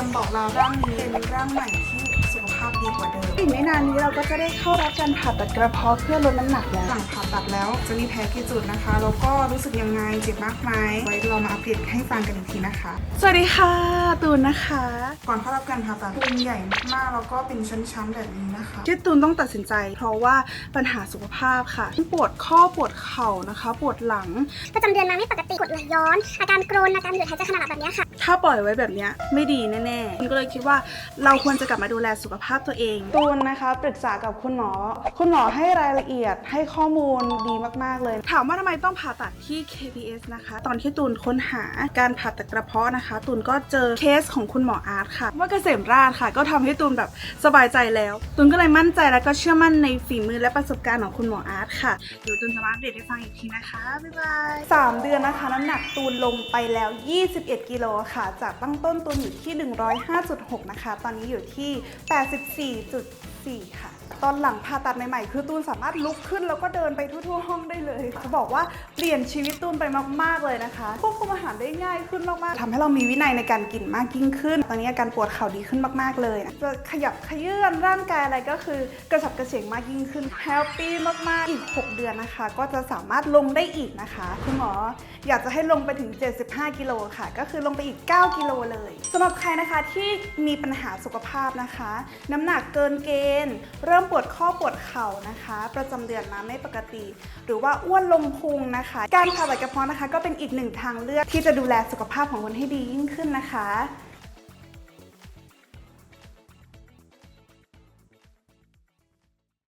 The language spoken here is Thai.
ยมบอกเราร่างนี้เป็นร่างใหม่ที่สุขภาพดีกว่าเดิมอีกไม่ นานนี้เราก็จะได้เข้ารับการผ่าตัดกระเพาะเพื่อลดน้ำหนักแล้วหลังผ่าตัดแล้วจะมีแผลกี่จุดนะคะ แล้วก็รู้สึกยังไงเจ็บมากไหมไว้เรามาอัปเดตให้ฟังกันอีกทีนะคะ สวัสดีค่ะตูนนะคะ ก่อนเข้ารับการผ่าตัดตูนใหญ่มากๆแล้วก็เป็นชั้นๆแบบนี้นะคะที่ตูนต้องตัดสินใจ เพราะว่าปัญหาสุขภาพค่ะปวดข้อปวดเข่านะคะ ปวดหลังประจำเดือนมาไม่ปกติกดไหลย้อน อาการกรนอาการหยุดหายใจขณะหลับแบบเนี้ยค่ะถ้าปล่อยไว้แบบเนี้ยไม่ดีแน่ๆตูนก็เลยคิดว่าเราควรจะกลับมาดูแลสุขภาพตัวเองตูนนะคะปรึกษากับคุณหมอ คุณหมอให้รายละเอียดให้ข้อมูลดีมาก ๆ เลย ถามว่าทำไมต้องผ่าตัดที่ KPS นะคะ ตอนที่ตูนค้นหาการผ่าตัดกระเพาะนะคะ ตูนก็เจอเคสของคุณหมออาร์ตค่ะ ว่าเกษมราชค่ะ ก็ทำให้ตูนแบบสบายใจแล้ว ตูนก็เลยมั่นใจแล้วก็เชื่อมั่นในฝีมือและประสบการณ์ของคุณหมออาร์ตค่ะ เดี๋ยวตูนจะมาอัปเดตให้ฟังอีกทีนะคะ บ๊ายบาย3เดือนนะคะน้ำหนักตูนลงไปแล้ว 21 กิโลค่ะ จากตั้งต้นตูนอยู่ที่ 105.6 นะคะ ตอนนี้อยู่ที่ 4 ค่ะ ตอนหลังผ่าตัดใหม่ๆ คือตูนสามารถลุกขึ้นแล้วก็เดินไปทั่วๆห้องได้เลยจะบอกว่าเปลี่ยนชีวิตตูนไปมากๆเลยนะคะควบคุมอาหารได้ง่ายขึ้นมากๆทำให้เรามีวินัยในการกินมากยิ่งขึ้น ตอนนี้อาการปวดเข่าดีขึ้นมากๆเลยนะจะขยับขยื่นร่างกายอะไรก็คือกระฉับกระเฉงมากยิ่งขึ้นแฮปปี้มากๆอีก 6 เดือนนะคะ ก็จะสามารถลงได้อีกนะคะคุณหมออยากจะให้ลงไปถึง 75 กิโลค่ะ ก็คือลงไปอีก 9 กิโลเลยสำหรับใครนะคะที่มีปัญหาสุขภาพนะคะ น้ำหนักเกินเกณฑ์เริ่มปวดข้อปวดเข่านะคะ ประจำเดือนมาไม่ปกติ หรือว่าอ้วนลงพุงนะคะ การผ่าตัดกระเพาะนะคะ ก็เป็นอีกหนึ่งทางเลือกที่จะดูแลสุขภาพของคนให้ดียิ่งขึ้นนะคะ